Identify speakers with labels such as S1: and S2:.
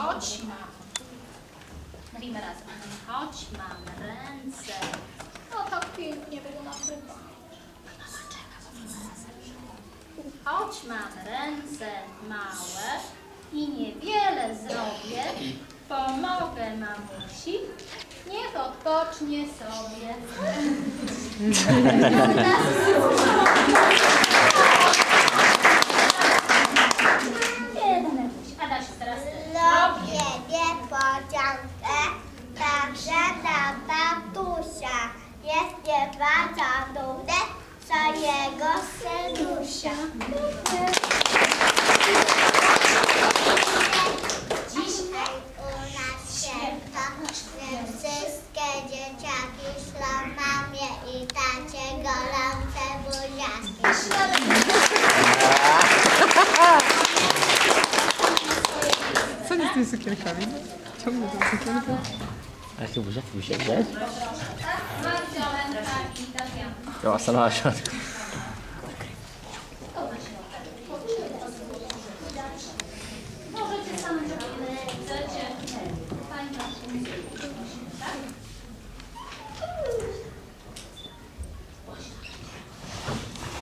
S1: Choć mam. Mówimy razem. Choć mam ręce. No tak pięknie było nagrywane. Choć mam ręce małe i niewiele zrobię, pomogę mamusi, niech odpocznie sobie.
S2: Bardzo dumny swojego. Dzisiaj u nas święto, wszystkie dzieciaki ślą mamie i tacie gorące buziaki.
S3: Co nie z tymi cukierkami? Ciągle tą cukierkę.
S4: A chyba buziaki by się 叫啥来着？